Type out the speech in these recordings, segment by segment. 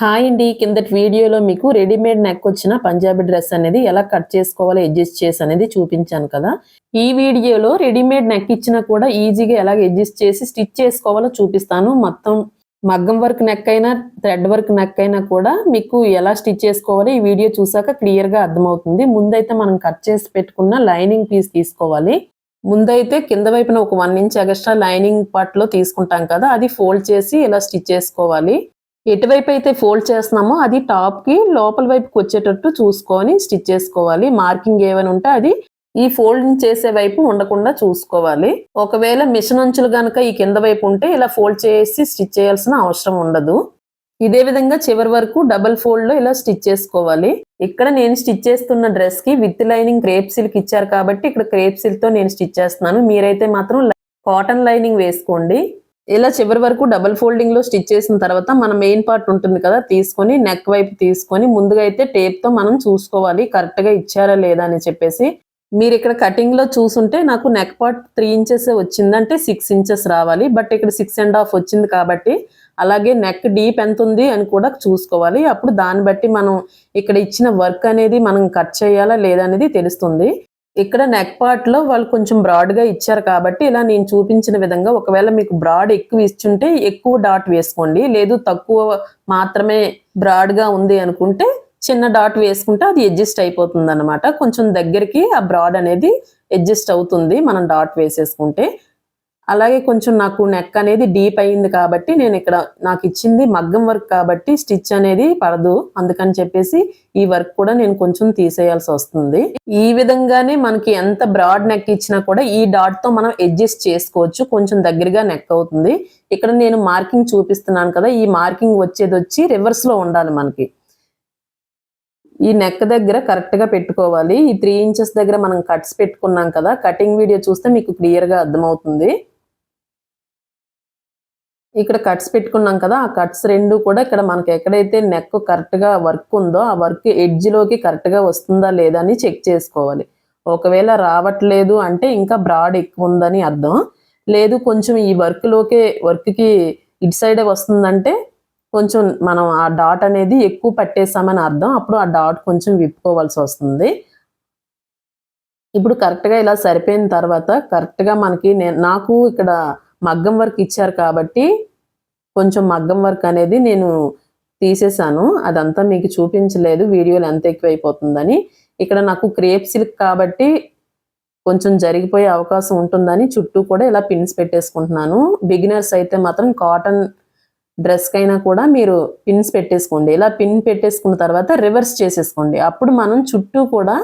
Hi అండి. కిందటి వీడియోలో మీకు రెడీమేడ్ నెక్ వచ్చిన పంజాబీ డ్రెస్ అనేది ఎలా కట్ చేసుకోవాలో అడ్జస్ట్ చేసి అనేది చూపించాను కదా. ఈ వీడియోలో రెడీమేడ్ నెక్ ఇచ్చినా కూడా ఈజీగా ఎలా అడ్జస్ట్ చేసి స్టిచ్ చేసుకోవాలో చూపిస్తాను. మొత్తం మగ్గం వర్క్ నెక్ అయినా థ్రెడ్ వర్క్ నెక్ అయినా కూడా మీకు ఎలా స్టిచ్ చేసుకోవాలి ఈ వీడియో చూసాక క్లియర్గా అర్థమవుతుంది. ముందైతే మనం కట్ చేసి పెట్టుకున్న లైనింగ్ పీస్ తీసుకోవాలి. ముందైతే కింద వైపున ఒక వన్ ఇంచ్ ఎగస్ట్రా లైనింగ్ పార్ట్లో తీసుకుంటాం కదా అది ఫోల్డ్ చేసి ఇలా స్టిచ్ చేసుకోవాలి. ఎటువైపు అయితే ఫోల్డ్ చేస్తున్నామో అది టాప్కి లోపల వైపుకి వచ్చేటట్టు చూసుకొని స్టిచ్ చేసుకోవాలి. మార్కింగ్ ఏమైనా ఉంటే అది ఈ ఫోల్డింగ్ చేసే వైపు ఉండకుండా చూసుకోవాలి. ఒకవేళ మిషన్ అంచులు కనుక ఈ కింద వైపు ఉంటే ఇలా ఫోల్డ్ చేసి స్టిచ్ చేయాల్సిన అవసరం ఉండదు. ఇదే విధంగా చివరి వరకు డబల్ ఫోల్డ్లో ఇలా స్టిచ్ చేసుకోవాలి. ఇక్కడ నేను స్టిచ్ చేస్తున్న డ్రెస్కి విత్ లైనింగ్ క్రేప్ సిల్క్ ఇచ్చారు కాబట్టి ఇక్కడ క్రేప్ సిల్క్తో నేను స్టిచ్ చేస్తున్నాను. మీరైతే మాత్రం కాటన్ లైనింగ్ వేసుకోండి. ఇలా చివరి వరకు డబల్ ఫోల్డింగ్లో స్టిచ్ చేసిన తర్వాత మన మెయిన్ పార్ట్ ఉంటుంది కదా తీసుకొని నెక్ వైపు తీసుకొని ముందుగా అయితే టేప్తో మనం చూసుకోవాలి కరెక్ట్గా ఇచ్చారా లేదా అని చెప్పేసి. మీరు ఇక్కడ కటింగ్లో చూసుంటే నాకు నెక్ పార్ట్ త్రీ ఇంచెస్ వచ్చిందంటే సిక్స్ ఇంచెస్ రావాలి బట్ ఇక్కడ సిక్స్ అండ్ హాఫ్ వచ్చింది కాబట్టి అలాగే నెక్ డీప్ ఎంత ఉంది అని కూడా చూసుకోవాలి. అప్పుడు దాన్ని బట్టి మనం ఇక్కడ ఇచ్చిన వర్క్ అనేది మనం కట్ చేయాలా లేదా అనేది తెలుస్తుంది. ఇక్కడ నెక్ పార్ట్లో వాళ్ళు కొంచెం బ్రాడ్గా ఇచ్చారు కాబట్టి ఇలా నేను చూపించిన విధంగా ఒకవేళ మీకు బ్రాడ్ ఎక్కువ ఇచ్చుంటే ఎక్కువ డాట్ వేసుకోండి. లేదు తక్కువ మాత్రమే బ్రాడ్గా ఉంది అనుకుంటే చిన్న డాట్ వేసుకుంటే అది అడ్జస్ట్ అయిపోతుంది అనమాట కొంచెం దగ్గరికి ఆ బ్రాడ్ అనేది అడ్జస్ట్ అవుతుంది మనం డాట్ వేసేసుకుంటే. అలాగే కొంచెం నాకు నెక్ అనేది డీప్ అయింది కాబట్టి నేను ఇక్కడ నాకు ఇచ్చింది మగ్గం వర్క్ కాబట్టి స్టిచ్ అనేది పడదు. అందుకని చెప్పేసి ఈ వర్క్ కూడా నేను కొంచెం తీసేయాల్సి వస్తుంది. ఈ విధంగానే మనకి ఎంత బ్రాడ్ నెక్ ఇచ్చినా కూడా ఈ డాట్తో మనం అడ్జస్ట్ చేసుకోవచ్చు. కొంచెం దగ్గరగా నెక్ అవుతుంది. ఇక్కడ నేను మార్కింగ్ చూపిస్తున్నాను కదా ఈ మార్కింగ్ వచ్చేది వచ్చి రివర్స్లో ఉండాలి మనకి. ఈ నెక్ దగ్గర కరెక్ట్గా పెట్టుకోవాలి. ఈ త్రీ ఇంచెస్ దగ్గర మనం కట్స్ పెట్టుకున్నాం కదా కటింగ్ వీడియో చూస్తే మీకు క్లియర్గా అర్థమవుతుంది. ఇక్కడ కట్స్ పెట్టుకున్నాం కదా ఆ కట్స్ రెండు కూడా ఇక్కడ మనకి ఎక్కడైతే నెక్ కరెక్ట్గా వర్క్ ఉందో ఆ వర్క్ ఎడ్జ్లోకి కరెక్ట్గా వస్తుందా లేదా అని చెక్ చేసుకోవాలి. ఒకవేళ రావట్లేదు అంటే ఇంకా బ్రాడ్ ఎక్కువ ఉందని అర్థం. లేదు కొంచెం ఈ వర్క్లోకే వర్క్కి ఇటు సైడే వస్తుందంటే కొంచెం మనం ఆ డాట్ అనేది ఎక్కువ పట్టేసామని అర్థం. అప్పుడు ఆ డాట్ కొంచెం విప్పుకోవాల్సి వస్తుంది. ఇప్పుడు కరెక్ట్గా ఇలా సరిపోయిన తర్వాత కరెక్ట్గా మనకి నేను నాకు ఇక్కడ మగ్గం వర్క్ ఇచ్చారు కాబట్టి కొంచెం మగ్గం వర్క్ అనేది నేను తీసేసాను అదంతా మీకు చూపించలేదు. వీడియోలు ఎంత ఎక్కువైపోతుందని. ఇక్కడ నాకు క్రేప్ సిల్క్ కాబట్టి కొంచెం జరిగిపోయే అవకాశం ఉంటుందని చుట్టూ కూడా ఇలా పిన్స్ పెట్టేసుకుంటున్నాను. బిగినర్స్ అయితే మాత్రం కాటన్ డ్రెస్కైనా కూడా మీరు పిన్స్ పెట్టేసుకోండి. ఇలా పిన్ పెట్టేసుకున్న తర్వాత రివర్స్ చేసేసుకోండి. అప్పుడు మనం చుట్టూ కూడా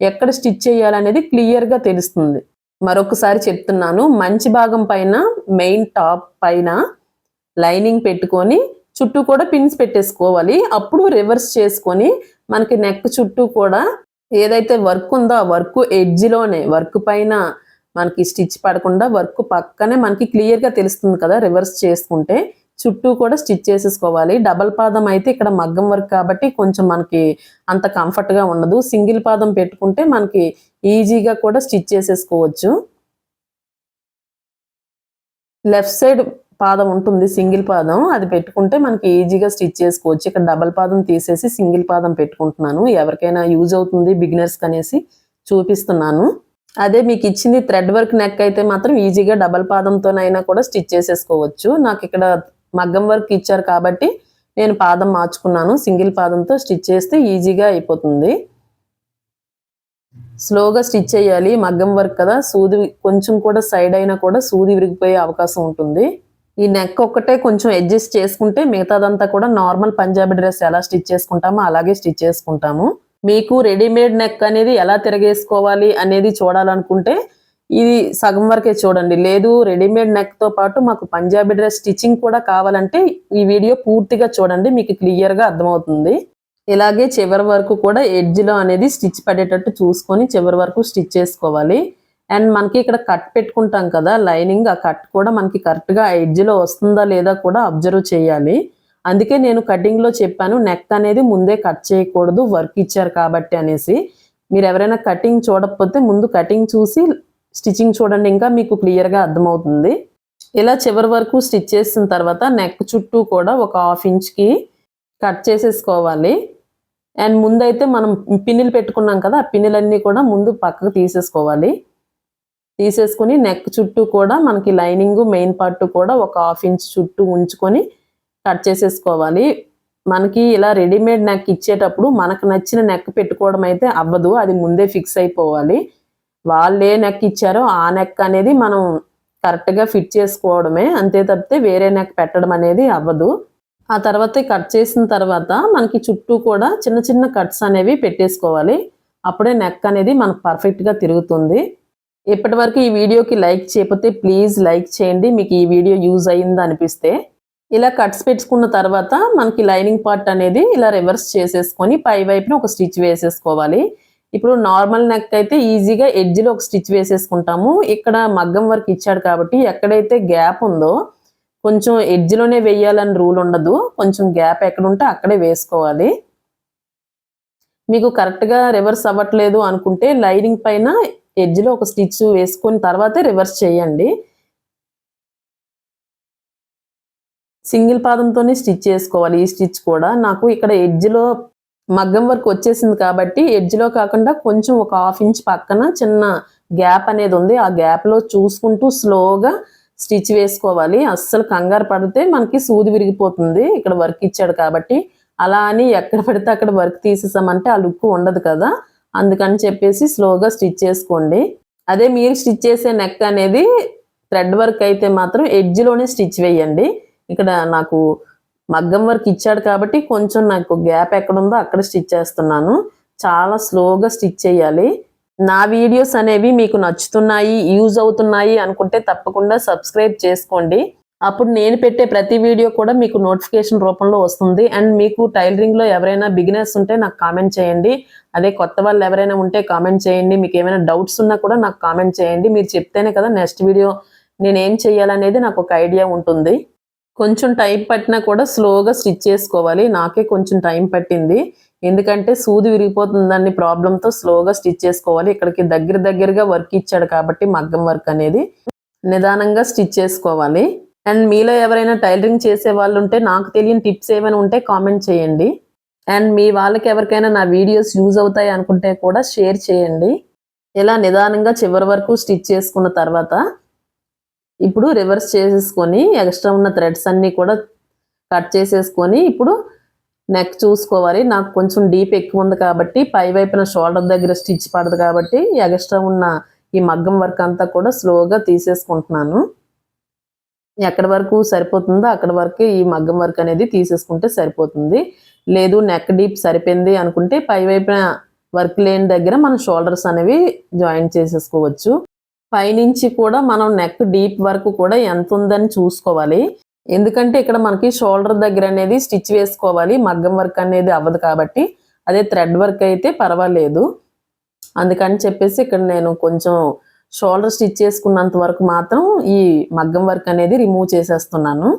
ఎక్కడ స్టిచ్ చేయాలనేది క్లియర్గా తెలుస్తుంది. మరొకసారి చెప్తున్నాను. మంచి భాగం పైన మెయిన్ టాప్ పైన లైనింగ్ పెట్టుకొని చుట్టూ కూడా పిన్స్ పెట్టేసుకోవాలి. అప్పుడు రివర్స్ చేసుకొని మనకి నెక్ చుట్టూ కూడా ఏదైతే వర్క్ ఉందో ఆ వర్క్ ఎడ్జ్లోనే వర్క్ పైన మనకి స్టిచ్ పడకుండా వర్క్ పక్కనే మనకి క్లియర్గా తెలుస్తుంది కదా రివర్స్ చేసుకుంటే చుట్టూ కూడా స్టిచ్ చేసేసుకోవాలి. డబల్ పాదం అయితే ఇక్కడ మగ్గం వర్క్ కాబట్టి కొంచెం మనకి అంత కంఫర్ట్గా ఉండదు. సింగిల్ పాదం పెట్టుకుంటే మనకి ఈజీగా కూడా స్టిచ్ చేసేసుకోవచ్చు. లెఫ్ట్ సైడ్ పాదం ఉంటుంది సింగిల్ పాదం. అది పెట్టుకుంటే మనకి ఈజీగా స్టిచ్ చేసుకోవచ్చు. ఇక్కడ డబల్ పాదం తీసేసి సింగిల్ పాదం పెట్టుకుంటున్నాను. ఎవరికైనా యూజ్ అవుతుంది బిగినర్స్కి అనేసి చూపిస్తున్నాను. అదే మీకు ఇచ్చింది థ్రెడ్ వర్క్ నెక్ అయితే మాత్రం ఈజీగా డబల్ పాదంతోనైనా కూడా స్టిచ్ చేసేసుకోవచ్చు. నాకు ఇక్కడ మగ్గం వర్క్ ఇచ్చారు కాబట్టి నేను పాదం మార్చుకున్నాను. సింగిల్ పాదంతో స్టిచ్ చేస్తే ఈజీగా అయిపోతుంది. స్లోగా స్టిచ్ చేయాలి. మగ్గం వర్క్ కదా సూది కొంచెం కూడా సైడ్ అయినా కూడా సూది విరిగిపోయే అవకాశం ఉంటుంది. ఈ నెక్ ఒక్కటే కొంచెం అడ్జస్ట్ చేసుకుంటే మిగతాదంతా కూడా నార్మల్ పంజాబీ డ్రెస్ ఎలా స్టిచ్ చేసుకుంటామో అలాగే స్టిచ్ చేసుకుంటాము. మీకు రెడీమేడ్ నెక్ అనేది ఎలా తిరగేసుకోవాలి అనేది చూడాలనుకుంటే ఇది సగం వరకే చూడండి. లేదు రెడీమేడ్ నెక్తో పాటు మాకు పంజాబీ డ్రెస్ స్టిచ్చింగ్ కూడా కావాలంటే ఈ వీడియో పూర్తిగా చూడండి మీకు క్లియర్గా అర్థమవుతుంది. ఇలాగే చివరి వరకు కూడా ఎడ్జ్లో అనేది స్టిచ్ పడేటట్టు చూసుకొని చివరి వరకు స్టిచ్ చేసుకోవాలి. అండ్ మనకి ఇక్కడ కట్ పెట్టుకుంటాం కదా లైనింగ్ ఆ కట్ కూడా మనకి కరెక్ట్గా ఎడ్జ్లో వస్తుందా లేదా కూడా అబ్జర్వ్ చేయాలి. అందుకే నేను కటింగ్లో చెప్పాను నెక్ అనేది ముందే కట్ చేయకూడదు వర్క్ ఇచ్చారు కాబట్టి అనేసి. మీరు ఎవరైనా కటింగ్ చూడకపోతే ముందు కటింగ్ చూసి స్టిచ్చింగ్ చూడండి ఇంకా మీకు క్లియర్గా అర్థమవుతుంది. ఇలా చివరి వరకు స్టిచ్ చేసిన తర్వాత నెక్ చుట్టూ కూడా ఒక హాఫ్ ఇంచ్కి కట్ చేసేసుకోవాలి. అండ్ ముందైతే మనం పిన్నులు పెట్టుకున్నాం కదా ఆ పిన్నులన్నీ కూడా ముందు పక్కకు తీసేసుకోవాలి. తీసేసుకుని నెక్ చుట్టూ కూడా మనకి లైనింగ్ మెయిన్ పార్ట్ కూడా ఒక హాఫ్ ఇంచ్ చుట్టూ ఉంచుకొని కట్ చేసేసుకోవాలి. మనకి ఇలా రెడీమేడ్ నెక్ ఇచ్చేటప్పుడు మనకు నచ్చిన నెక్ పెట్టుకోవడం అయితే అవ్వదు అది ముందే ఫిక్స్ అయిపోవాలి. వాళ్ళు ఏ నెక్ ఇచ్చారో ఆ నెక్ అనేది మనం కరెక్ట్గా ఫిట్ చేసుకోవడమే అంతే తప్పితే వేరే నెక్ పెట్టడం అనేది అవ్వదు. ఆ తర్వాత కట్ చేసిన తర్వాత మనకి చుట్టూ కూడా చిన్న చిన్న కట్స్ అనేవి పెట్టేసుకోవాలి. అప్పుడే నెక్ అనేది మనకు పర్ఫెక్ట్గా తిరుగుతుంది. ఇప్పటి వరకు ఈ వీడియోకి లైక్ చేయకపోతే ప్లీజ్ లైక్ చేయండి. మీకు ఈ వీడియో యూజ్ అయ్యింది అనిపిస్తే ఇలా కట్స్ పెట్టుకున్న తర్వాత మనకి లైనింగ్ పార్ట్ అనేది ఇలా రివర్స్ చేసేసుకొని పై వైపున ఒక స్టిచ్ వేసేసుకోవాలి. ఇప్పుడు నార్మల్ నెక్ అయితే ఈజీగా ఎడ్జ్లో ఒక స్టిచ్ వేసేసుకుంటాము. ఇక్కడ మగ్గం వర్క్ ఇచ్చాడు కాబట్టి ఎక్కడైతే గ్యాప్ ఉందో కొంచెం ఎడ్జ్లోనే వేయాలని రూల్ ఉండదు. కొంచెం గ్యాప్ ఎక్కడ ఉంటే అక్కడే వేసుకోవాలి. మీకు కరెక్ట్గా రివర్స్ అవ్వట్లేదు అనుకుంటే లైనింగ్ పైన ఎడ్జ్లో ఒక స్టిచ్ వేసుకొని తర్వాతే రివర్స్ చేయండి. సింగిల్ పాదంతోనే స్టిచ్ చేసుకోవాలి. ఈ స్టిచ్ కూడా నాకు ఇక్కడ ఎడ్జ్లో మగ్గం వర్క్ వచ్చేసింది కాబట్టి ఎడ్జ్లో కాకుండా కొంచెం ఒక హాఫ్ ఇంచ్ పక్కన చిన్న గ్యాప్ అనేది ఉంది. ఆ గ్యాప్లో చూసుకుంటూ స్లోగా స్టిచ్ వేసుకోవాలి. అస్సలు కంగారు పడితే మనకి సూది విరిగిపోతుంది. ఇక్కడ వర్క్ ఇచ్చాడు కాబట్టి అలా అని ఎక్కడ పడితే అక్కడ వర్క్ తీసేసామంటే ఆ లుక్ ఉండదు కదా. అందుకని చెప్పేసి స్లోగా స్టిచ్ చేసుకోండి. అదే మీరు స్టిచ్ చేసే నెక్ అనేది థ్రెడ్ వర్క్ అయితే మాత్రం ఎడ్జ్లోనే స్టిచ్ వేయండి. ఇక్కడ నాకు మగ్గం వర్క్ ఇచ్చాడు కాబట్టి కొంచెం నాకు గ్యాప్ ఎక్కడ ఉందో అక్కడ స్టిచ్ చేస్తున్నాను. చాలా స్లోగా స్టిచ్ చేయాలి. నా వీడియోస్ అనేవి మీకు నచ్చుతున్నాయి యూజ్ అవుతున్నాయి అనుకుంటే తప్పకుండా సబ్స్క్రైబ్ చేసుకోండి. అప్పుడు నేను పెట్టే ప్రతి వీడియో కూడా మీకు నోటిఫికేషన్ రూపంలో వస్తుంది. అండ్ మీకు టైలరింగ్లో ఎవరైనా బిగినర్స్ ఉంటే నాకు కామెంట్ చేయండి. అదే కొత్త వాళ్ళు ఎవరైనా ఉంటే కామెంట్ చేయండి. మీకు ఏమైనా డౌట్స్ ఉన్నా కూడా నాకు కామెంట్ చేయండి. మీరు చెప్తేనే కదా నెక్స్ట్ వీడియో నేను ఏం చేయాలనేది నాకు ఒక ఐడియా ఉంటుంది. కొంచెం టైం పట్టినా కూడా స్లోగా స్టిచ్ చేసుకోవాలి. నాకే కొంచెం టైం పట్టింది. ఎందుకంటే సూది విరిగిపోతుందని ప్రాబ్లంతో స్లోగా స్టిచ్ చేసుకోవాలి. ఇక్కడికి దగ్గర దగ్గరగా వర్క్ ఇచ్చాడు కాబట్టి మగ్గం వర్క్ అనేది. నిదానంగా స్టిచ్ చేసుకోవాలి. అండ్ మీలో ఎవరైనా టైలరింగ్ చేసే వాళ్ళు ఉంటే నాకు తెలియని టిప్స్ ఏమైనా ఉంటే కామెంట్ చేయండి. అండ్ మీ వాళ్ళకి ఎవరికైనా నా వీడియోస్ యూజ్ అవుతాయి అనుకుంటే కూడా షేర్ చేయండి. ఇలా నిదానంగా చివరి వరకు స్టిచ్ చేసుకున్న తర్వాత ఇప్పుడు రివర్స్ చేసేసుకొని ఎక్స్ట్రా ఉన్న థ్రెడ్స్ అన్నీ కూడా కట్ చేసేసుకొని ఇప్పుడు నెక్ చూసుకోవాలి. నాకు కొంచెం డీప్ ఎక్కువ ఉంది కాబట్టి పై వైపున షోల్డర్ దగ్గర స్టిచ్ పడదు కాబట్టి ఎక్స్ట్రా ఉన్న ఈ మగ్గం వర్క్ అంతా కూడా స్లోగా తీసేసుకుంటున్నాను. ఎక్కడి వరకు సరిపోతుందో? అక్కడ వరకు ఈ మగ్గం వర్క్ అనేది తీసేసుకుంటే సరిపోతుంది. లేదు నెక్ డీప్ సరిపోయింది అనుకుంటే పై వైపున వర్క్ లేని దగ్గర మనం షోల్డర్స్ అనేవి జాయిన్ చేసేసుకోవచ్చు. పైనుంచి కూడా మనం నెక్ డీప్ వరకు కూడా ఎంత ఉందని చూసుకోవాలి. ఎందుకంటే ఇక్కడ మనకి షోల్డర్ దగ్గర అనేది స్టిచ్ వేసుకోవాలి. మగ్గం వర్క్ అనేది అవ్వదు కాబట్టి అదే థ్రెడ్ వర్క్ అయితే పర్వాలేదు. అందుకని చెప్పేసి ఇక్కడ నేను కొంచెం షోల్డర్ స్టిచ్ చేసుకున్నంత వరకు మాత్రం ఈ మగ్గం వర్క్ అనేది రిమూవ్ చేసేస్తున్నాను.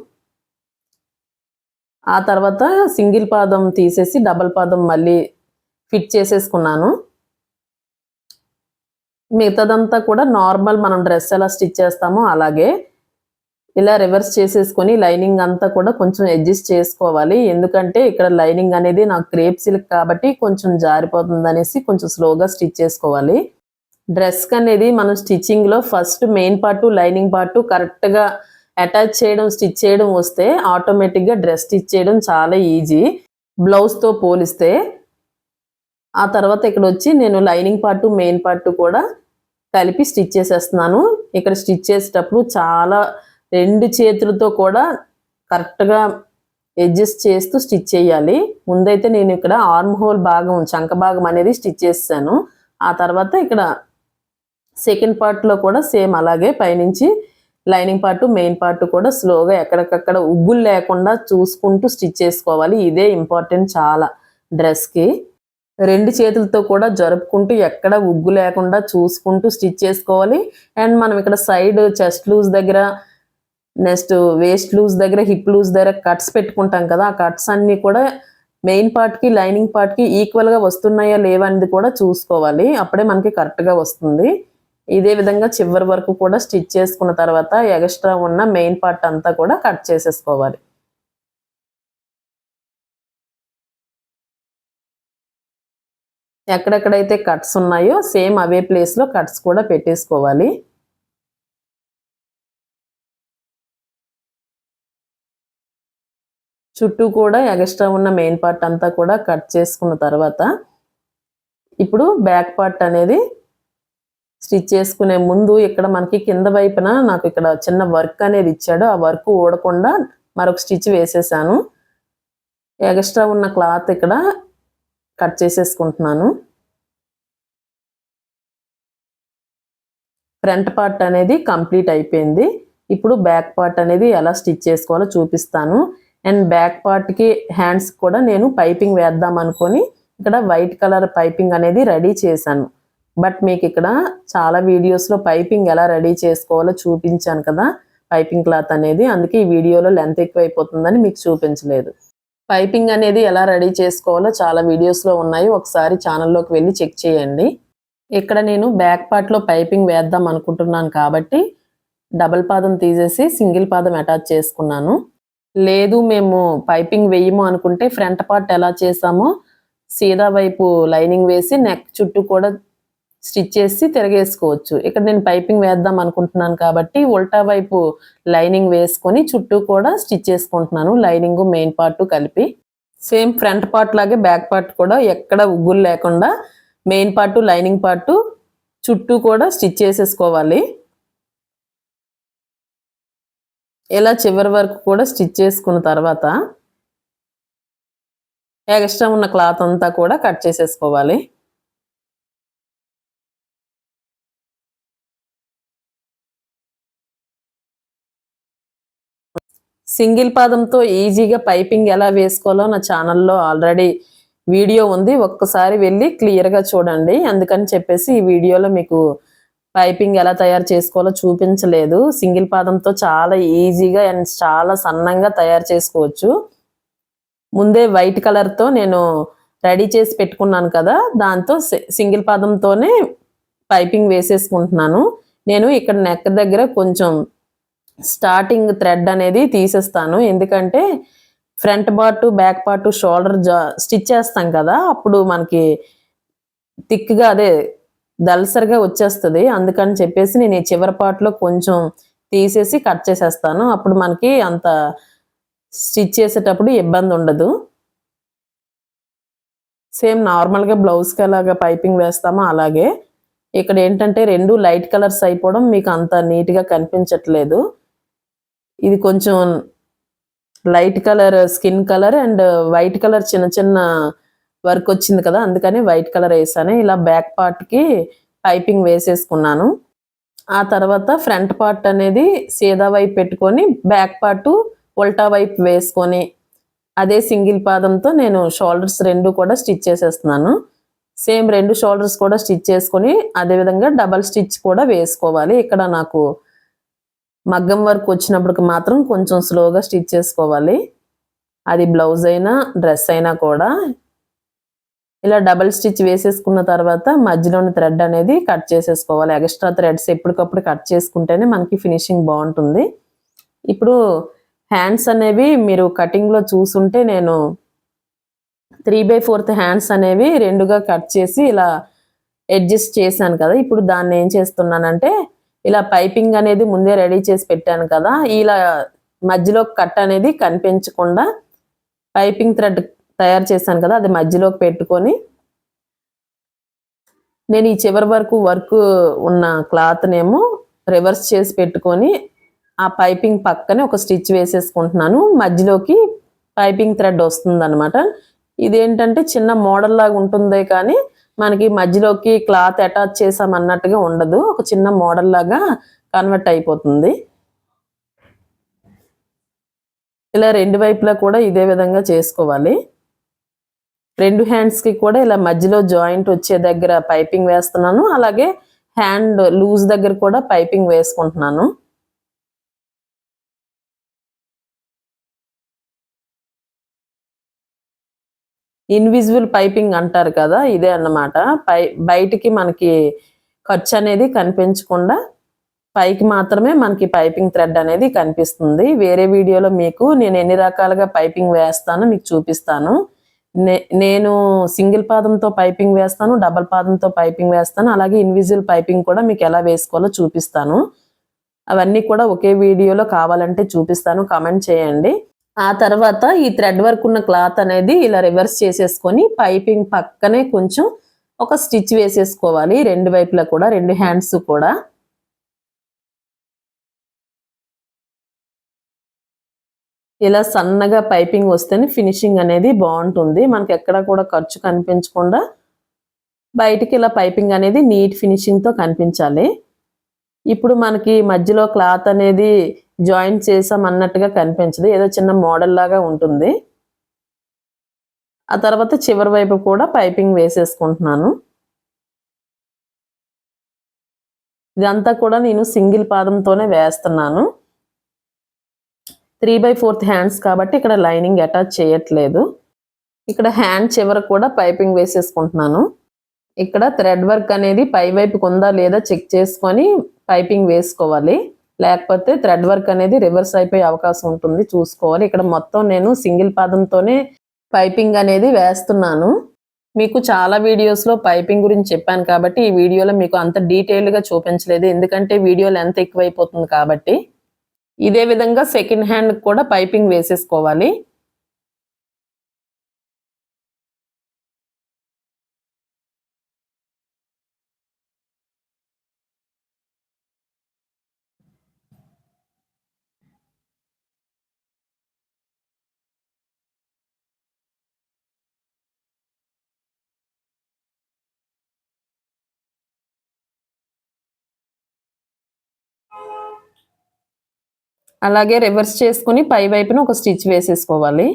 ఆ తర్వాత సింగిల్ పాదం తీసేసి డబల్ పాదం మళ్ళీ ఫిట్ చేసేసుకున్నాను. మిగతాదంతా కూడా నార్మల్ మనం డ్రెస్ ఎలా స్టిచ్ చేస్తామో అలాగే ఇలా రివర్స్ చేసేసుకొని లైనింగ్ అంతా కూడా కొంచెం అడ్జస్ట్ చేసుకోవాలి. ఎందుకంటే ఇక్కడ లైనింగ్ అనేది నాకు క్రేప్ సిల్క్ కాబట్టి కొంచెం జారిపోతుంది అనేసి కొంచెం స్లోగా స్టిచ్ చేసుకోవాలి. డ్రెస్ అనేది మనం స్టిచ్చింగ్లో first main part lining part కరెక్ట్గా అటాచ్ చేయడం స్టిచ్ చేయడం వస్తే ఆటోమేటిక్గా డ్రెస్ స్టిచ్ చేయడం చాలా ఈజీ బ్లౌజ్తో పోలిస్తే ఆ తర్వాత ఇక్కడ వచ్చి నేను లైనింగ్ పార్ట్ మెయిన్ పార్ట్ కూడా కలిపి స్టిచ్ చేసేస్తున్నాను. ఇక్కడ స్టిచ్ చేసేటప్పుడు చాలా రెండు చేతులతో కూడా కరెక్ట్గా అడ్జస్ట్ చేస్తూ స్టిచ్ చేయాలి. ముందైతే నేను ఇక్కడ ఆర్మ్ హోల్ భాగం చంక భాగం అనేది స్టిచ్ చేస్తాను ఆ తర్వాత ఇక్కడ సెకండ్ పార్ట్లో కూడా సేమ్ అలాగే పైనుంచి లైనింగ్ పార్ట్ మెయిన్ పార్ట్ కూడా స్లోగా ఎక్కడికక్కడ ఉగ్గులు లేకుండా చూసుకుంటూ స్టిచ్ చేసుకోవాలి. ఇదే ఇంపార్టెంట్ చాలా డ్రెస్కి. రెండు చేతులతో కూడా జరుపుకుంటూ ఎక్కడ ఉగ్గు లేకుండా చూసుకుంటూ స్టిచ్ చేసుకోవాలి. అండ్ మనం ఇక్కడ సైడ్ చెస్ట్ లూజ్ దగ్గర నెక్స్ట్ వేస్ట్ లూజ్ దగ్గర హిప్ లూజ్ దగ్గర కట్స్ పెట్టుకుంటాం కదా ఆ కట్స్ అన్నీ కూడా మెయిన్ పార్ట్కి లైనింగ్ పార్ట్కి ఈక్వల్గా వస్తున్నాయా లేవా అనేది కూడా చూసుకోవాలి. అప్పుడే మనకి కరెక్ట్గా వస్తుంది. ఇదే విధంగా చివరి వరకు కూడా స్టిచ్ చేసుకున్న తర్వాత ఎక్స్ట్రా ఉన్న మెయిన్ పార్ట్ అంతా కూడా కట్ చేసేసుకోవాలి. ఎక్కడెక్కడైతే కట్స్ ఉన్నాయో సేమ్ అవే ప్లేస్లో కట్స్ కూడా పెట్టేసుకోవాలి. చుట్టూ కూడా ఎక్స్ట్రా ఉన్న మెయిన్ పార్ట్ అంతా కూడా కట్ చేసుకున్న తర్వాత ఇప్పుడు బ్యాక్ పార్ట్ అనేది స్టిచ్ చేసుకునే ముందు ఇక్కడ మనకి కింద వైపున నాకు ఇక్కడ చిన్న వర్క్ అనేది ఇచ్చాడు. ఆ వర్క్ ఊడకుండా మరొక స్టిచ్ వేసేసాను. ఎక్స్ట్రా ఉన్న క్లాత్ ఇక్కడ కట్ చేసేసుకుంటున్నాను. ఫ్రంట్ పార్ట్ అనేది కంప్లీట్ అయిపోయింది. ఇప్పుడు బ్యాక్ పార్ట్ అనేది ఎలా స్టిచ్ చేసుకోవాలో చూపిస్తాను. అండ్ బ్యాక్ పార్ట్కి హ్యాండ్స్ కూడా నేను పైపింగ్ వేద్దాం అనుకొని ఇక్కడ వైట్ కలర్ పైపింగ్ అనేది రెడీ చేశాను. బట్ మీకు ఇక్కడ చాలా వీడియోస్లో పైపింగ్ ఎలా రెడీ చేసుకోవాలో చూపించాను కదా. పైపింగ్ క్లాత్ అనేది అందుకే ఈ వీడియోలో లెంత్ ఎక్కువ అయిపోతుందని మీకు చూపించలేదు. పైపింగ్ అనేది ఎలా రెడీ చేసుకోవాలో చాలా వీడియోస్లో ఉన్నాయి. ఒకసారి ఛానల్లోకి వెళ్ళి చెక్ చేయండి. ఇక్కడ నేను బ్యాక్ పార్ట్లో పైపింగ్ వేద్దాం అనుకుంటున్నాను కాబట్టి డబల్ పాదం తీసేసి సింగిల్ పాదం అటాచ్ చేసుకున్నాను. లేదు మేము పైపింగ్ వేయము అనుకుంటే ఫ్రంట్ పార్ట్ ఎలా చేసామో సీదా వైపు లైనింగ్ వేసి నెక్ చుట్టూ కూడా స్టిచ్ చేసి తిరగేసుకోవచ్చు. ఇక్కడ నేను పైపింగ్ వేద్దాం అనుకుంటున్నాను కాబట్టి ఉల్టా వైపు లైనింగ్ వేసుకొని చుట్టూ కూడా స్టిచ్ చేసుకుంటున్నాను. లైనింగ్ మెయిన్ పార్ట్ కలిపి. సేమ్ ఫ్రంట్ పార్ట్ లాగే బ్యాక్ పార్ట్ కూడా ఎక్కడ ఉగ్గులు లేకుండా మెయిన్ పార్ట్ లైనింగ్ పార్ట్ చుట్టూ కూడా స్టిచ్ చేసేసుకోవాలి. ఇలా చివరి వరకు కూడా స్టిచ్ చేసుకున్న తర్వాత ఎక్స్ట్రా ఉన్న క్లాత్ అంతా కూడా కట్ చేసేసుకోవాలి. సింగిల్ పాదంతో ఈజీగా పైపింగ్ ఎలా వేసుకోవాలో నా ఛానల్లో ఆల్రెడీ వీడియో ఉంది. ఒక్కసారి వెళ్ళి క్లియర్గా చూడండి. అందుకని చెప్పేసి ఈ వీడియోలో మీకు పైపింగ్ ఎలా తయారు చేసుకోవాలో చూపించలేదు. సింగిల్ పాదంతో చాలా ఈజీగా అండ్ చాలా సన్నంగా తయారు చేసుకోవచ్చు. ముందే వైట్ కలర్తో నేను రెడీ చేసి పెట్టుకున్నాను కదా. దాంతో సింగిల్ పాదంతోనే పైపింగ్ వేసేసుకుంటున్నాను. నేను ఇక్కడ నెక్ దగ్గర కొంచెం స్టార్టింగ్ థ్రెడ్ అనేది తీసేస్తాను. ఎందుకంటే front part back part shoulder జా స్టిచ్ చేస్తాం కదా అప్పుడు మనకి థిక్గా అదే దల్సరిగా వచ్చేస్తుంది. అందుకని చెప్పేసి నేను ఈ చివరి పార్ట్లో కొంచెం తీసేసి కట్ చేసేస్తాను. అప్పుడు మనకి అంత స్టిచ్ చేసేటప్పుడు ఇబ్బంది ఉండదు. సేమ్ నార్మల్గా బ్లౌజ్కి అలాగా పైపింగ్ వేస్తామో అలాగే. ఇక్కడ ఏంటంటే రెండు లైట్ కలర్స్ అయిపోవడం మీకు అంత నీట్గా కనిపించట్లేదు. ఇది కొంచెం light colour skin colour and white colour చిన్న చిన్న వర్క్ వచ్చింది కదా అందుకని వైట్ కలర్ వేసాను. ఇలా బ్యాక్ పార్ట్కి పైపింగ్ వేసేసుకున్నాను. ఆ తర్వాత ఫ్రంట్ పార్ట్ అనేది సీదా వైపు పెట్టుకొని బ్యాక్ పార్ట్ ఉల్టా వైపు వేసుకొని అదే సింగిల్ పాదంతో నేను షోల్డర్స్ రెండు కూడా స్టిచ్ చేసేస్తున్నాను. సేమ్ రెండు షోల్డర్స్ కూడా స్టిచ్ చేసుకొని అదేవిధంగా డబల్ స్టిచ్ కూడా వేసుకోవాలి. ఇక్కడ నాకు మగ్గం వర్క్ వచ్చినప్పటికి మాత్రం కొంచెం స్లోగా స్టిచ్ చేసుకోవాలి. అది బ్లౌజ్ అయినా డ్రెస్ అయినా కూడా. ఇలా డబల్ స్టిచ్ వేసేసుకున్న తర్వాత మధ్యలోని థ్రెడ్ అనేది కట్ చేసేసుకోవాలి. ఎక్స్ట్రా థ్రెడ్స్ ఎప్పటికప్పుడు కట్ చేసుకుంటేనే మనకి ఫినిషింగ్ బాగుంటుంది. ఇప్పుడు హ్యాండ్స్ అనేవి మీరు కటింగ్లో చూసుంటే నేను త్రీ బై ఫోర్త్ హ్యాండ్స్ అనేవి రెండుగా కట్ చేసి ఇలా అడ్జస్ట్ చేశాను కదా. ఇప్పుడు దాన్ని ఏం చేస్తున్నానంటే ఇలా పైపింగ్ అనేది ముందే రెడీ చేసి పెట్టాను కదా ఇలా మధ్యలో కట్ అనేది కనిపించకుండా పైపింగ్ థ్రెడ్ తయారు చేశాను కదా అది మధ్యలోకి పెట్టుకొని నేను ఈ చివరి వరకు వర్క్ ఉన్న క్లాత్నేమో రివర్స్ చేసి పెట్టుకొని ఆ పైపింగ్ పక్కనే ఒక స్టిచ్ వేసేసుకుంటున్నాను. మధ్యలోకి పైపింగ్ థ్రెడ్ వస్తుంది అనమాట ఇదేంటంటే చిన్న మోడల్ లాగా ఉంటుంది కానీ మనకి మధ్యలోకి క్లాత్ అటాచ్ చేసామన్నట్టుగా ఉండదు. ఒక చిన్న మోడల్ లాగా కన్వర్ట్ అయిపోతుంది. ఇలా రెండు వైపులా కూడా ఇదే విధంగా చేసుకోవాలి. రెండు హ్యాండ్స్కి కూడా ఇలా మధ్యలో జాయింట్ వచ్చే దగ్గర పైపింగ్ వేస్తున్నాను. అలాగే హ్యాండ్ లూజ్ దగ్గర కూడా పైపింగ్ వేసుకుంటున్నాను. ఇన్విజిబుల్ పైపింగ్ అంటారు కదా ఇదే అన్నమాట. పై బయటికి మనకి ఖర్చు అనేది కనిపించకుండా పైకి మాత్రమే మనకి పైపింగ్ థ్రెడ్ అనేది కనిపిస్తుంది. వేరే వీడియోలో మీకు నేను ఎన్ని రకాలుగా పైపింగ్ వేస్తానో మీకు చూపిస్తాను. నే- నేను సింగిల్ పాదంతో పైపింగ్ వేస్తాను డబల్ పాదంతో పైపింగ్ వేస్తాను అలాగే ఇన్విజిబుల్ పైపింగ్ కూడా మీకు ఎలా వేసుకోవాలో చూపిస్తాను. అవన్నీ కూడా ఒకే వీడియోలో కావాలంటే చూపిస్తాను కామెంట్ చేయండి. ఆ తర్వాత ఈ థ్రెడ్ వర్క్ ఉన్న క్లాత్ అనేది ఇలా రివర్స్ చేసేసుకొని పైపింగ్ పక్కనే కొంచెం ఒక స్టిచ్ వేసేసుకోవాలి. రెండు వైపులా కూడా రెండు హ్యాండ్స్ కూడా. ఇలా సన్నగా పైపింగ్ వస్తేనే ఫినిషింగ్ అనేది బాగుంటుంది. మనకి ఎక్కడ కూడా ఖర్చు కనిపించకుండా బయటికి ఇలా పైపింగ్ అనేది నీట్ ఫినిషింగ్తో కనిపించాలి. ఇప్పుడు మనకి మధ్యలో క్లాత్ అనేది జాయిన్ చేసాం అన్నట్టుగా కనిపించదు. ఏదో చిన్న మోడల్ లాగా ఉంటుంది. ఆ తర్వాత చివరి వైపు కూడా పైపింగ్ వేసేసుకుంటున్నాను. ఇదంతా కూడా నేను సింగిల్ పాదంతోనే వేస్తున్నాను. త్రీ బై ఫోర్త్ హ్యాండ్స్ కాబట్టి ఇక్కడ లైనింగ్ అటాచ్ చేయట్లేదు. ఇక్కడ హ్యాండ్ చివర కూడా పైపింగ్ వేసేసుకుంటున్నాను. ఇక్కడ థ్రెడ్ వర్క్ అనేది పై వైపుకు ఉందా లేదా చెక్ చేసుకొని పైపింగ్ వేసుకోవాలి. లేకపోతే థ్రెడ్ వర్క్ అనేది రివర్స్ అయిపోయే అవకాశం ఉంటుంది. చూసుకోవాలి. ఇక్కడ మొత్తం నేను సింగిల్ పాదంతోనే పైపింగ్ అనేది వేస్తున్నాను. మీకు చాలా వీడియోస్లో పైపింగ్ గురించి చెప్పాను కాబట్టి ఈ వీడియోలో మీకు అంత డీటెయిల్గా చూపించలేదు. ఎందుకంటే వీడియో లెంత్ ఎక్కువైపోతుంది కాబట్టి. ఇదే విధంగా సెకండ్ హ్యాండ్ కూడా పైపింగ్ వేసేసుకోవాలి. అలాగే రివర్స్ చేసుకుని పై వైపున ఒక స్టిచ్ వేసేసుకోవాలి.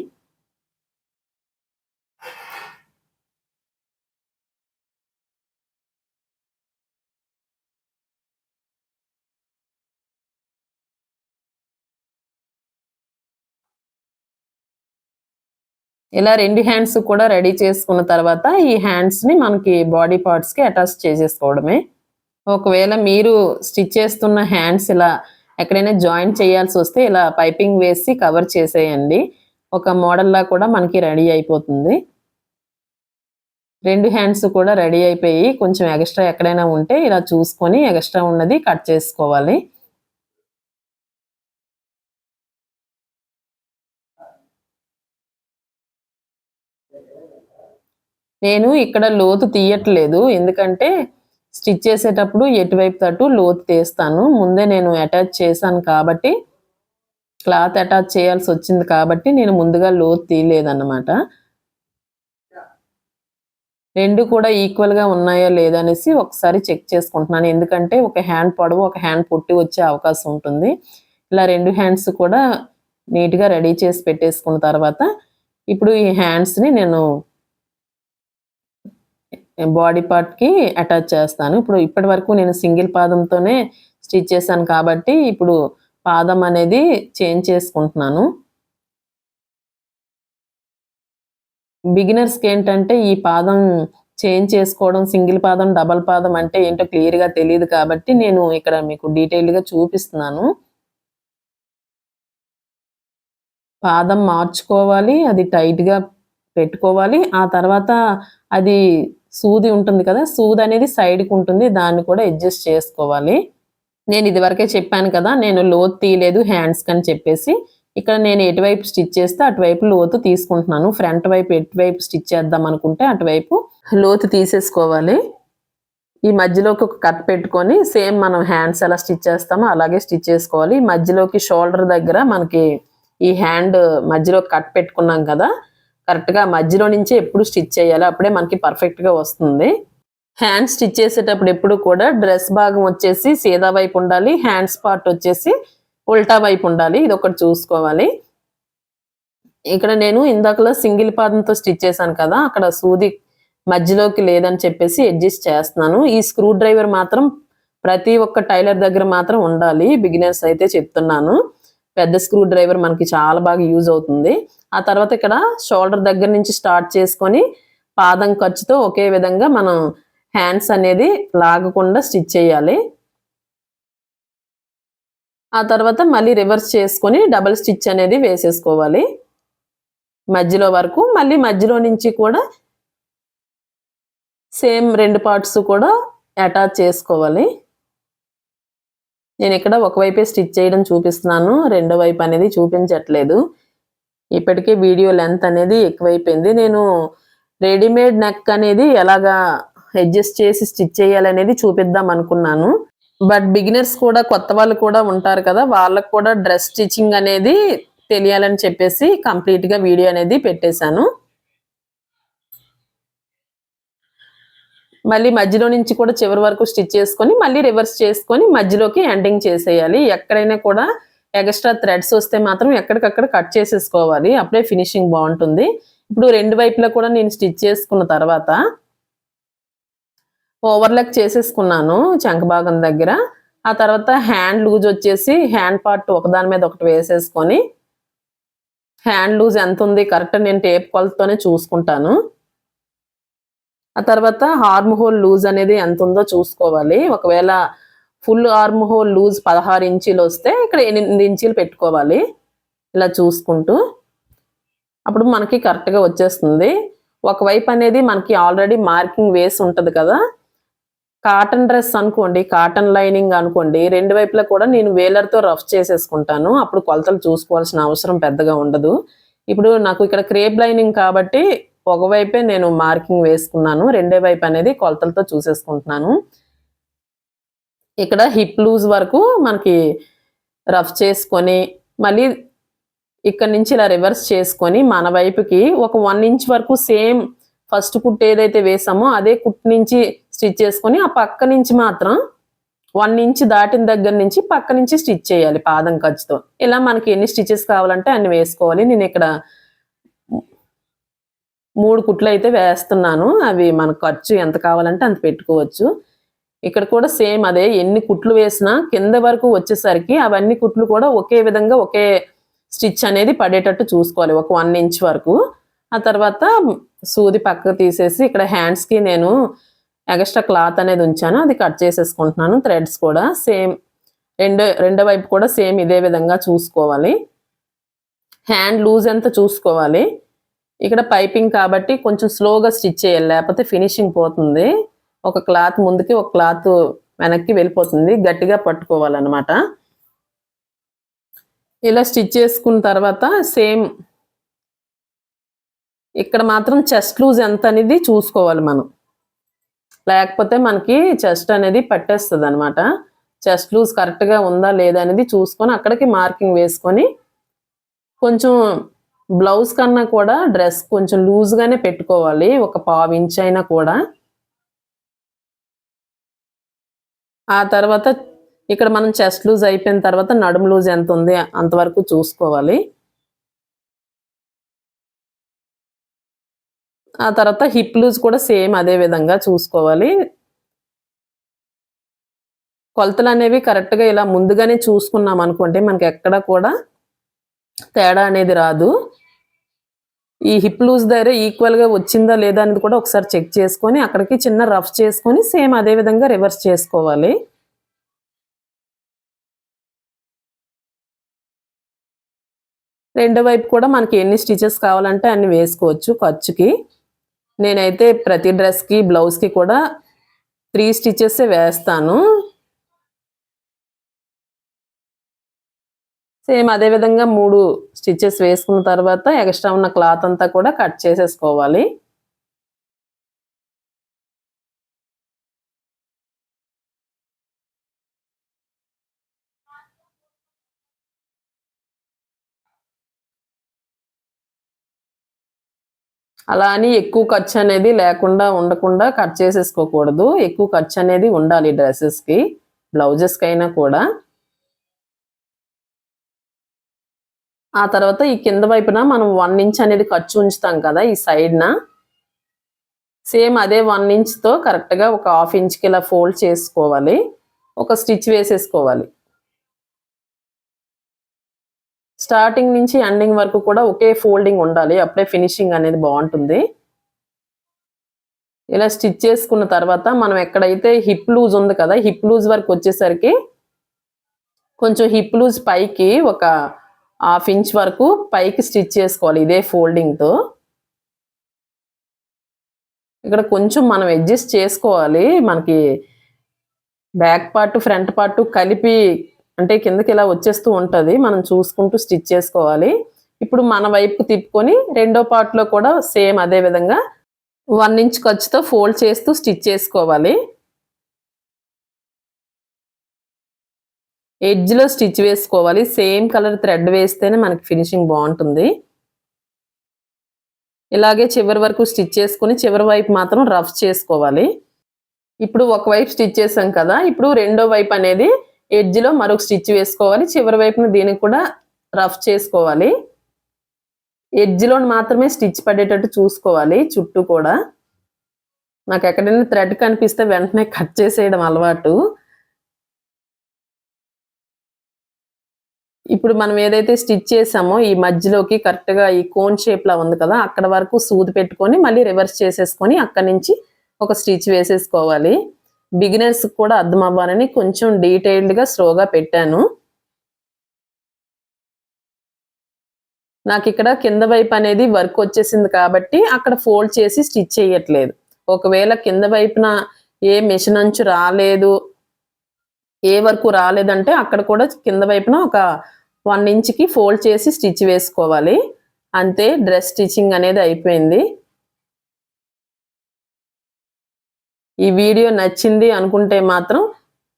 ఇలా రెండు హ్యాండ్స్ కూడా రెడీ చేసుకున్న తర్వాత ఈ హ్యాండ్స్ని మనకి బాడీ పార్ట్స్కి అటాచ్ చేసేసుకోవడమే. ఒకవేళ మీరు స్టిచ్ చేస్తున్న హ్యాండ్స్ ఇలా ఎక్కడైనా జాయింట్ చేయాల్సి వస్తే ఇలా పైపింగ్ వేసి కవర్ చేసేయండి. ఒక మోడల్లా కూడా మనకి రెడీ అయిపోతుంది. రెండు హ్యాండ్స్ కూడా రెడీ అయిపోయి కొంచెం ఎక్స్ట్రా ఎక్కడైనా ఉంటే ఇలా చూసుకొని ఎక్స్ట్రా ఉన్నది కట్ చేసుకోవాలి. నేను ఇక్కడ లోతు తీయట్లేదు. ఎందుకంటే స్టిచ్ చేసేటప్పుడు ఎటువైపు తట్టు లోతు తీస్తాను. ముందే నేను అటాచ్ చేశాను కాబట్టి క్లాత్ అటాచ్ చేయాల్సి వచ్చింది కాబట్టి నేను ముందుగా లోతు తీయలేదన్నమాట. రెండు కూడా ఈక్వల్గా ఉన్నాయో లేదా అనేసి ఒకసారి చెక్ చేసుకుంటున్నాను. ఎందుకంటే ఒక హ్యాండ్ పొడవు ఒక హ్యాండ్ పుట్టి వచ్చే అవకాశం ఉంటుంది. ఇలా రెండు హ్యాండ్స్ కూడా నీట్గా రెడీ చేసి పెట్టేసుకున్న తర్వాత ఇప్పుడు ఈ హ్యాండ్స్ని నేను బాడీ పార్ట్కి అటాచ్ చేస్తాను. ఇప్పుడు ఇప్పటి వరకు నేను సింగిల్ పాదంతోనే స్టిచ్ చేశాను కాబట్టి ఇప్పుడు పాదం అనేది చేంజ్ చేసుకుంటున్నాను. బిగినర్స్కి ఏంటంటే ఈ పాదం చేంజ్ చేసుకోవడం సింగిల్ పాదం డబల్ పాదం అంటే ఏంటో క్లియర్గా తెలియదు కాబట్టి నేను ఇక్కడ మీకు డీటెయిల్గా చూపిస్తున్నాను. పాదం మార్చుకోవాలి అది టైట్గా పెట్టుకోవాలి. ఆ తర్వాత అది సూది ఉంటుంది కదా సూది అనేది సైడ్కి ఉంటుంది దాన్ని కూడా అడ్జస్ట్ చేసుకోవాలి. నేను ఇదివరకే చెప్పాను కదా నేను లోతు తీయలేదు హ్యాండ్స్కి అని చెప్పేసి. ఇక్కడ నేను ఎటువైపు స్టిచ్ చేస్తే అటువైపు లోతు తీసుకుంటున్నాను. ఫ్రంట్ వైపు ఎటువైపు స్టిచ్ చేద్దాం అనుకుంటే అటువైపు లోతు తీసేసుకోవాలి. ఈ మధ్యలోకి ఒక కట్ పెట్టుకొని సేమ్ మనం హ్యాండ్స్ ఎలా స్టిచ్ చేస్తామో అలాగే స్టిచ్ చేసుకోవాలి. మధ్యలోకి షోల్డర్ దగ్గర మనకి ఈ హ్యాండ్ మధ్యలో కట్ పెట్టుకున్నాం కదా కరెక్ట్గా మధ్యలో నుంచి ఎప్పుడు స్టిచ్ చేయాలి అప్పుడే మనకి పర్ఫెక్ట్గా వస్తుంది. హ్యాండ్ స్టిచ్ చేసేటప్పుడు ఎప్పుడు కూడా డ్రెస్ భాగం వచ్చేసి సీదా వైపు ఉండాలి హ్యాండ్స్ పార్ట్ వచ్చేసి ఉల్టా వైపు ఉండాలి. ఇది ఒకటి చూసుకోవాలి. ఇక్కడ నేను ఇందాకలో సింగిల్ పాదంతో స్టిచ్ చేశాను కదా అక్కడ సూది మధ్యలోకి లేదని చెప్పేసి అడ్జస్ట్ చేస్తున్నాను. ఈ స్క్రూ డ్రైవర్ మాత్రం ప్రతి ఒక్క టైలర్ దగ్గర మాత్రం ఉండాలి. బిగినర్స్ అయితే చెప్తున్నాను. పెద్ద స్క్రూ డ్రైవర్ మనకి చాలా బాగా యూజ్ అవుతుంది. ఆ తర్వాత ఇక్కడ షోల్డర్ దగ్గర నుంచి స్టార్ట్ చేసుకొని పాదం ఖర్చుతో ఒకే విధంగా మనం హ్యాండ్స్ అనేది లాగకుండా స్టిచ్ చేయాలి. ఆ తర్వాత మళ్ళీ రివర్స్ చేసుకొని డబల్ స్టిచ్ అనేది వేసేసుకోవాలి. మధ్యలో వరకు మళ్ళీ మధ్యలో నుంచి కూడా సేమ్ రెండు పార్ట్స్ కూడా అటాచ్ చేసుకోవాలి. నేను ఇక్కడ ఒకవైపే స్టిచ్ చేయడం చూపిస్తున్నాను రెండో వైపు అనేది చూపించట్లేదు. ఇప్పటికే వీడియో లెంత్ అనేది ఎక్కువైపోయింది. నేను రెడీమేడ్ నెక్ అనేది ఎలాగా అడ్జస్ట్ చేసి స్టిచ్ చేయాలనేది చూపిద్దాం అనుకున్నాను. బట్ బిగినర్స్ కూడా కొత్త వాళ్ళు కూడా ఉంటారు కదా వాళ్ళకు కూడా డ్రెస్ స్టిచ్చింగ్ అనేది తెలియాలని చెప్పేసి కంప్లీట్గా వీడియో అనేది పెట్టేశాను. మళ్ళీ మధ్యలో నుంచి కూడా చివరి వరకు స్టిచ్ చేసుకొని మళ్ళీ రివర్స్ చేసుకొని మధ్యలోకి ఎండింగ్ చేసేయాలి. ఎక్కడైనా కూడా ఎక్స్ట్రా థ్రెడ్స్ వస్తే మాత్రం ఎక్కడికక్కడ కట్ చేసేసుకోవాలి. అప్పుడే ఫినిషింగ్ బాగుంటుంది. ఇప్పుడు రెండు వైపులా కూడా నేను స్టిచ్ చేసుకున్న తర్వాత ఓవర్లెక్ చేసేసుకున్నాను చంక భాగం దగ్గర. ఆ తర్వాత హ్యాండ్ లూజ్ వచ్చేసి హ్యాండ్ పార్ట్ ఒకదాని మీద ఒకటి వేసేసుకొని హ్యాండ్ లూజ్ ఎంత ఉంది కరెక్ట్ నేను టేప్ కొలతతోనే చూసుకుంటాను. ఆ తర్వాత హార్మ్ హోల్ లూజ్ అనేది ఎంత ఉందో చూసుకోవాలి. ఒకవేళ ఫుల్ ఆర్మ్ హోల్ లూజ్ పదహారు ఇంచీలు వస్తే ఇక్కడ ఎనిమిది ఇంచీలు పెట్టుకోవాలి. ఇలా చూసుకుంటూ. అప్పుడు మనకి కరెక్ట్గా వచ్చేస్తుంది. ఒకవైపు అనేది మనకి ఆల్రెడీ మార్కింగ్ వేసి ఉంటుంది కదా. కాటన్ డ్రెస్ అనుకోండి కాటన్ లైనింగ్ అనుకోండి రెండు వైపులా కూడా నేను వేలర్తో రఫ్ చేసేసుకుంటాను. అప్పుడు కొలతలు చూసుకోవాల్సిన అవసరం పెద్దగా ఉండదు. ఇప్పుడు నాకు ఇక్కడ క్రేప్ లైనింగ్ కాబట్టి ఒకవైపే నేను మార్కింగ్ వేసుకున్నాను. రెండే వైపు అనేది కొలతలతో చూసేసుకుంటున్నాను. ఇక్కడ హిప్ లూజ్ వరకు మనకి రఫ్ చేసుకొని మళ్ళీ ఇక్కడ నుంచి ఇలా రివర్స్ చేసుకొని మన వైపుకి ఒక వన్ ఇంచ్ వరకు సేమ్ ఫస్ట్ కుట్ ఏదైతే వేసామో అదే కుట్ నుంచి స్టిచ్ చేసుకొని ఆ పక్క నుంచి మాత్రం వన్ ఇంచ్ దాటిన దగ్గర నుంచి పక్క నుంచి స్టిచ్ చేయాలి పాదం ఖర్చుతో. ఇలా మనకి ఎన్ని స్టిచెస్ కావాలంటే అన్ని వేసుకోవాలి. నేను ఇక్కడ మూడు కుట్లు అయితే వేస్తున్నాను. అవి మన ఖర్చు ఎంత కావాలంటే అంత పెట్టుకోవచ్చు. ఇక్కడ కూడా సేమ్ అదే ఎన్ని కుట్లు వేసినా కింద వరకు వచ్చేసరికి అవన్నీ కుట్లు కూడా ఒకే విధంగా ఒకే స్టిచ్ అనేది పడేటట్టు చూసుకోవాలి ఒక వన్ ఇంచ్ వరకు. ఆ తర్వాత సూది పక్కకు తీసేసి ఇక్కడ హ్యాండ్స్కి నేను ఎక్స్ట్రా క్లాత్ అనేది ఉంచాను. అది కట్ చేసేసుకుంటున్నాను థ్రెడ్స్ కూడా. సేమ్ రెండో రెండో వైపు కూడా సేమ్ ఇదే విధంగా చూసుకోవాలి. హ్యాండ్ లూజ్ ఎంత చూసుకోవాలి. ఇక్కడ పైపింగ్ కాబట్టి కొంచెం స్లోగా స్టిచ్ చేయాలి లేకపోతే ఫినిషింగ్ పోతుంది. ఒక క్లాత్ ముందుకి ఒక క్లాత్ వెనక్కి వెళ్ళిపోతుంది. గట్టిగా పట్టుకోవాలన్నమాట. ఇలా స్టిచ్ చేసుకున్న తర్వాత సేమ్ ఇక్కడ మాత్రం చెస్ట్ లూజ్ ఎంత అనేది చూసుకోవాలి మనం. లేకపోతే మనకి చెస్ట్ అనేది పట్టేస్తుంది అనమాట చెస్ట్ లూజ్ కరెక్ట్గా ఉందా లేదా అనేది చూసుకొని అక్కడికి మార్కింగ్ వేసుకొని కొంచెం బ్లౌజ్ కన్నా కూడా డ్రెస్ కొంచెం లూజ్గానే పెట్టుకోవాలి. ఒక పావు ఇంచ్ అయినా కూడా. ఆ తర్వాత ఇక్కడ మనం చెస్ట్ లూజ్ అయిపోయిన తర్వాత నడుము లూజ్ ఎంత ఉంది అంతవరకు చూసుకోవాలి. ఆ తర్వాత హిప్ లూజ్ కూడా సేమ్ అదే విధంగా చూసుకోవాలి. కొలతలు అనేవి కరెక్ట్గా ఇలా ముందుగానే చూసుకున్నాం అనుకుంటే మనకి ఎక్కడ కూడా తేడా అనేది రాదు. ఈ హిప్ లూజ్ దగ్గర ఈక్వల్గా వచ్చిందా లేదా అనేది కూడా ఒకసారి చెక్ చేసుకొని అక్కడికి చిన్న రఫ్ చేసుకొని సేమ్ అదే విధంగా రివర్స్ చేసుకోవాలి. రెండో వైపు కూడా మనకి ఎన్ని స్టిచెస్ కావాలంటే అన్ని వేసుకోవచ్చు ఖర్చుకి. నేనైతే ప్రతి డ్రెస్కి బ్లౌజ్కి కూడా త్రీ స్టిచెస్ వేస్తాను. సేమ్ అదే విధంగా మూడు స్టిచ్చెస్ వేసుకున్న తర్వాత ఎక్స్ట్రా ఉన్న క్లాత్ అంతా కూడా కట్ చేసేసుకోవాలి. అలా అని ఎక్కువ ఖర్చు అనేది లేకుండా ఉండకుండా కట్ చేసేసుకోకూడదు. ఎక్కువ ఖర్చు అనేది ఉండాలి డ్రెస్సెస్కి బ్లౌజెస్కి అయినా కూడా. ఆ తర్వాత ఈ కింద వైపున మనం వన్ ఇంచ్ అనేది ఖర్చు ఉంచుతాం కదా ఈ సైడ్న సేమ్ అదే వన్ ఇంచ్తో కరెక్ట్గా ఒక హాఫ్ ఇంచ్కి ఇలా ఫోల్డ్ చేసుకోవాలి. ఒక స్టిచ్ వేసేసుకోవాలి. స్టార్టింగ్ నుంచి ఎండింగ్ వరకు కూడా ఒకే ఫోల్డింగ్ ఉండాలి. అప్పుడే ఫినిషింగ్ అనేది బాగుంటుంది. ఇలా స్టిచ్ చేసుకున్న తర్వాత మనం ఎక్కడైతే హిప్ లూజ్ ఉంది కదా హిప్ లూజ్ వరకు వచ్చేసరికి కొంచెం హిప్ లూజ్ పైకి ఒక హాఫ్ ఇంచ్ వరకు పైకి స్టిచ్ చేసుకోవాలి ఇదే ఫోల్డింగ్తో ఇక్కడ కొంచెం మనం అడ్జస్ట్ చేసుకోవాలి మనకి బ్యాక్ పార్ట్ ఫ్రంట్ పార్ట్ కలిపి అంటే కిందకి ఇలా వచ్చేస్తూ ఉంటుంది. మనం చూసుకుంటూ స్టిచ్ చేసుకోవాలి. ఇప్పుడు మన వైపు తిప్పుకొని రెండో పార్ట్లో కూడా సేమ్ అదే విధంగా వన్ ఇంచ్ ఖర్చుతో ఫోల్డ్ చేస్తూ స్టిచ్ చేసుకోవాలి. ఎడ్జ్లో స్టిచ్ వేసుకోవాలి. సేమ్ కలర్ థ్రెడ్ వేస్తేనే మనకి ఫినిషింగ్ బాగుంటుంది. ఇలాగే చివరి వరకు స్టిచ్ చేసుకుని చివరి వైపు మాత్రం రఫ్ చేసుకోవాలి. ఇప్పుడు ఒకవైపు స్టిచ్ చేసాం కదా ఇప్పుడు రెండో వైపు అనేది ఎడ్జ్లో మరొక స్టిచ్ వేసుకోవాలి. చివరి వైపున దీనికి కూడా రఫ్ చేసుకోవాలి. ఎడ్జ్లో మాత్రమే స్టిచ్ పడేటట్టు చూసుకోవాలి చుట్టూ కూడా. నాకు ఎక్కడైనా థ్రెడ్ కనిపిస్తే వెంటనే కట్ చేసేయడం అలవాటు. ఇప్పుడు మనం ఏదైతే స్టిచ్ చేసామో ఈ మధ్యలోకి కరెక్ట్గా ఈ కోన్ షేప్లా ఉంది కదా అక్కడ వరకు సూది పెట్టుకొని మళ్ళీ రివర్స్ చేసేసుకొని అక్కడ నుంచి ఒక స్టిచ్ వేసేసుకోవాలి. బిగినర్స్ కూడా అర్థం అవ్వాలని కొంచెం డీటెయిల్డ్గా స్లోగా పెట్టాను. నాకు ఇక్కడ కింద వైపు అనేది వర్క్ వచ్చేసింది కాబట్టి అక్కడ ఫోల్డ్ చేసి స్టిచ్ చేయట్లేదు. ఒకవేళ కింద వైపున ఏ మిషన్ అంచు రాలేదు ఏ వరకు రాలేదంటే అక్కడ కూడా కింద వైపున ఒక వన్ ఇంచ్కి ఫోల్డ్ చేసి స్టిచ్ వేసుకోవాలి. అంతే డ్రెస్ స్టిచ్చింగ్ అనేది అయిపోయింది. ఈ వీడియో నచ్చింది అనుకుంటే మాత్రం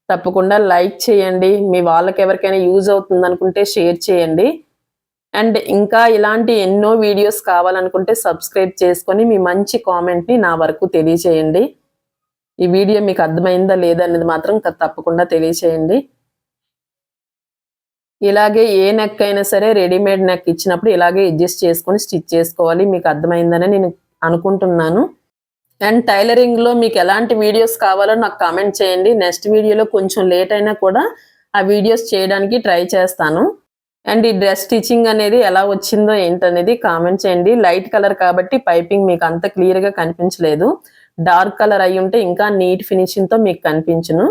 తప్పకుండా లైక్ చేయండి. మీ వాళ్ళకి ఎవరికైనా యూజ్ అవుతుంది అనుకుంటే షేర్ చేయండి. అండ్ ఇంకా ఇలాంటి ఎన్నో వీడియోస్ కావాలనుకుంటే సబ్స్క్రైబ్ చేసుకొని మీ మంచి కామెంట్ని నా వరకు తెలియచేయండి ఈ వీడియో మీకు అర్థమైందా లేదా అనేది మాత్రం తప్పకుండా తెలియచేయండి ఇలాగే ఏ నెక్ అయినా సరే రెడీమేడ్ నెక్ ఇచ్చినప్పుడు ఇలాగే అడ్జస్ట్ చేసుకొని స్టిచ్ చేసుకోవాలి. మీకు అర్థమైందని నేను అనుకుంటున్నాను. అండ్ టైలరింగ్లో మీకు ఎలాంటి వీడియోస్ కావాలో నాకు కామెంట్ చేయండి. నెక్స్ట్ వీడియోలో కొంచెం లేట్ అయినా కూడా ఆ వీడియోస్ చేయడానికి ట్రై చేస్తాను. అండ్ ఈ డ్రెస్ స్టిచ్చింగ్ అనేది ఎలా వచ్చిందో ఏంటనేది కామెంట్ చేయండి. లైట్ కలర్ కాబట్టి పైపింగ్ మీకు అంత క్లియర్గా కనిపించలేదు. డార్క్ కలర్ అయి ఉంటే ఇంకా నీట్ ఫినిషింగ్తో మీకు కనిపించును.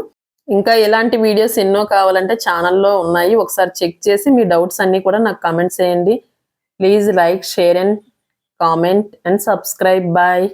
ఇంకా ఎలాంటి వీడియోస్ ఎన్నో కావాలంటే ఛానల్లో ఉన్నాయి. ఒకసారి చెక్ చేసి మీ డౌట్స్ అన్నీ కూడా నాకు కామెంట్ చేయండి. Please like share and comment and subscribe. Bye.